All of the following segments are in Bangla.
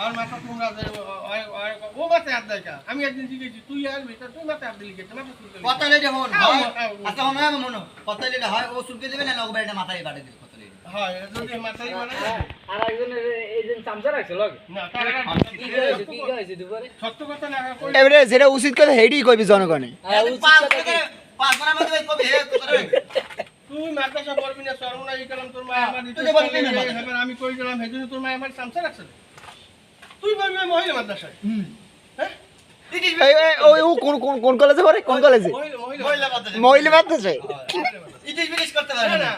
আর মাথা তোমরা ও- মাথায় হাত কা? আমি একদিন জিজ্ঞেছি তুই আসবি তা তুই মাথায় হাত দিলি কে? মাথা চুলকে কথা হন আও, হয় আও। আচ্ছা হন হয় মনো কথা লেগে হয় ও সুলকে দেবে না লোক বাড়িটা মাথায় বাড়ি দিবে কথা লেগে হয়, যদি মাথায় মানে আর চামচা রাখছে লগে? না, তারা কি কইছে কি দুপুরে? সত্য কথা না কই এবারে যেটা উচিত কথা হেডি কইবি জনগণে। হ্যাঁ পাঁচ পাঁচ মধ্যে ভাই কবি হে কথা তুই মাদ্রাসা পড়বি না সর্বনা এই তোর মা আমার আমি কই গেলাম হেজন্য তোর মা আমার সামসা রাখছে। তুই বলবি আমি মহিলা মাদ্রাসায়। হুম। হ্যাঁ? ইট ইজ এই এই, ওই ও কোন কোন কোন কলেজে পড়ে? কোন কলেজে মহিলা মহিলা মাদ্রাসায়। ইট ইজ করতে পারে না না।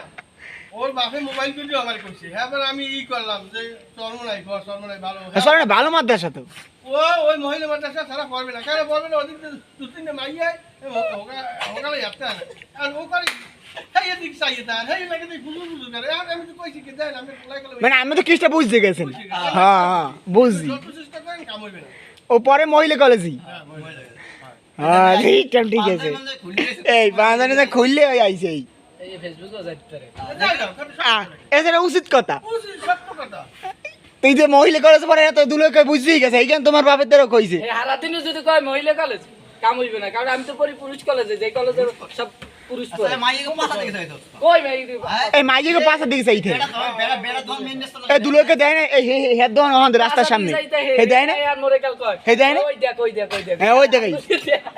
ওর বাপে মোবাইল ভিডিও আমার কইছে হ্যাঁ এবার আমি ই করলাম যে চর্মনাই ঘর চর্মনাই ভালো। হ্যাঁ, ভালো মাদ্রাসা তো। ও ওই মহিলা মাদ্রাসা সারা পড়বে না। কেন পড়বে না? দু তিনটে মাইয়াই হোগালে যাচ্ছে না আর ও করে হ্যাঁ হ্যাঁ মানে আমি তো কিসটা বুঝতে গেছেন? হ্যাঁ হ্যাঁ বুঝছি। হইবে না। ও পরে মহিলা কলেজই হ্যাঁ হ্যাঁ। ঠিক ঠিক আছে। এই বাঁধানে খুললে ওই এই। পারে। আহ, এছাড়া উচিত কথা। তুই যে মহিলা কলেজে পড়ে এত দুলোকে বুঝতেই গেছে এইখানে তোমার বাপের দ্বারা কইছে। এই হারাদিনও যদি কয় মহিলা কলেজ কাম হইবে না। কারণ আমি তো পড়ি পুরুষ কলেজে যে কলেজের সব পুরুষ আচ্ছা মেয়ে এই মাইকে পাশে দিকে চাইতে মেন এই দুলোকে দেয় না এই হেড দোকান আমাদের রাস্তার সামনে। হে দেয় না? আর মোরে কাল কয় হে দেয় না? ওই দেখ ওই দেখ ওই দেখ। হ্যাঁ, ওই দেখ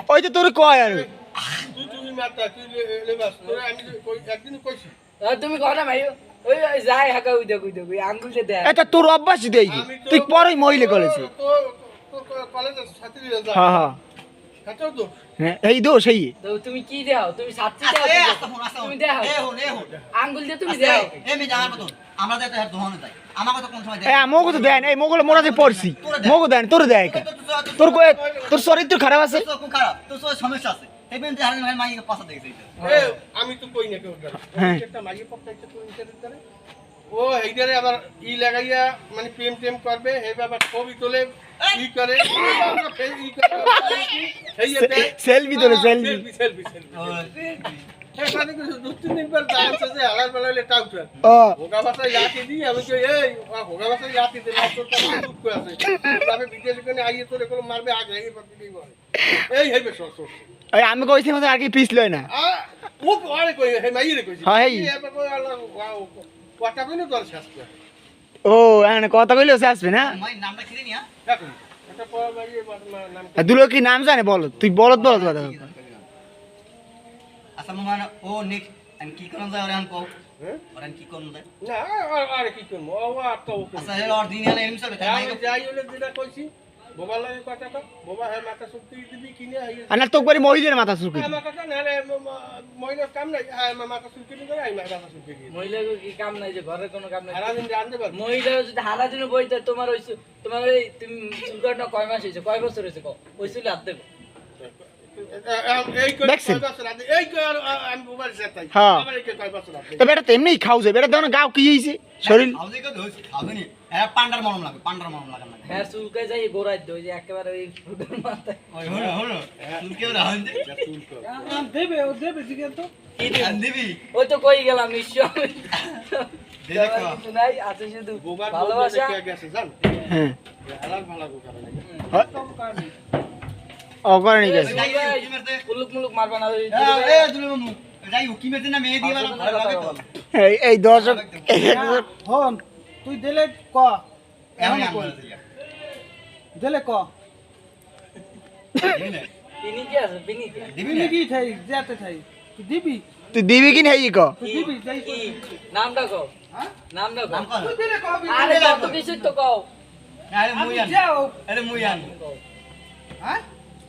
ওই তো তোর কয় আর। তুমি মাতা তুই লেবাস তোরে আমি যে কই একদিন কইছি আর তুমি কও না ভাই ওই যাই হাকা ওই দেখ ওই দেখ ওই আঙ্গুলতে দেখ। এটা তোর অভ্যাস দেই তুই পরে মহিলা কলেজে কলেজের হ্যাঁ হ্যাঁ হ্যাঁ। এই দোষ এই। তুমি কি দেও? তুমি সাচ্চি আচ্ছা দেও তুমি দেও। এ হন এ হন। আঙ্গুল দিয়ে তুমি দেও। এ মে জানার মতন। আমরা তো এটা দহনে যাই আমার কথা কোন সময় এই মোগো তো দেয় এই মোগল মোরা যে পড়ছি। মোগো দেয়। তোর দেয় কা তোর তোর চরিত্র খারাপ আছে? তো খুব খারাপ। তো সমস্যা আছে। এই বেন হারিন ভাই মাইকে পাছা দেখে আমি তো কই না কেউ করে। হ্যাঁ। একটা তুই ইন্টারনেট করে। ও এইটারে আবার ই লাগাইয়া মানে প্রেম টেম করবে হে বাবা ছবি তোলে ই করে ই করে। সেলফি তোলে সেলফি। সেলফি সেলফি সেলফি হ্যাঁ হেবে আমি কইছি আর কি পিছ লয় না। কথা কইনো তোর শাস্তি ও এখানে কথা সে আসবে না? নামটা কি নিয়া দুলো কি নাম জানে বল? তুই বলত বলত কথা আচ্ছা মানে ও নেক্সট আমি কি করন যায় ওরান কও? হ্যাঁ? ওরান কি করন যায়? না আর- কি করব? ও আর তো আচ্ছা এর অর দিন এলে এমনি চলে তাই যাই হলে যেটা কইছি। বোবা লাগে কথা কর বোবা হ্যাঁ মাথা শুক্তি দিবি কিনে আর না তোক মহিলার মাথা আমার কথা না মহিলার কাম নাই। হ্যাঁ আমার মাথা শুক্তি দিবে আমি মাথা শুক্তি দিই মহিলা কি কাম নাই যে ঘরের কোনো কাম নাই? রান্ধতে পারব। মহিলা যদি হারা দিন বইতে তোমার ওই তোমার ওই তুমি চুলকাটা কয় মাস হয়েছে? কয় বছর হয়েছে? কও ওই চুলে হাত দেবো। এমনি খাও যায় বেটা দেখো গাও কি হইছে? শরীর হাউজে কো দোস হাউজে নি এরা পান্ডার মরম লাগে পান্ডার মরম লাগে হ্যাঁ চুলকে যাই গোড়ায় দেয় যে একেবারে ওই ফুটোর মাথায়। হলো হলো। তুই কেউ দেবে ও দেবে জিজ্ঞেস তো। কি দিবি? ওই তো কই গেলাম নিশ্চয় ভালোবাসা। ভালোবাসা গেছে জান? হ্যাঁ। ভালো নি গেছে। যাই কি মেরতে। মুলুক মুলুক মারবা না ওই এ দুলে মামু যাই কি মেরতে না মেয়ে দিবা ভালো লাগে তো। এই এই দর্শক হন তুই দিলে ক? এখন দিলে ক? কি কি? দিবি কি ঠাই? যেতে ঠাই। তুই দিবি? তুই দিবি কি নাই ক? তুই দিবি যাই কি? নামটা কও। হ্যাঁ? নামটা কর। তুই দিলে আরে কত কিছু তো আরে মুইয়ান। আরে মুইয়ান। হ্যাঁ?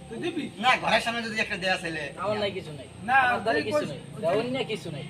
তুই দিবি? না ঘরের সামনে যদি একটা দেয়া ছেলে আমার নাই কিছু নাই। না, আমার দ্বারা কিছু নাই। অন্য কিছু নাই।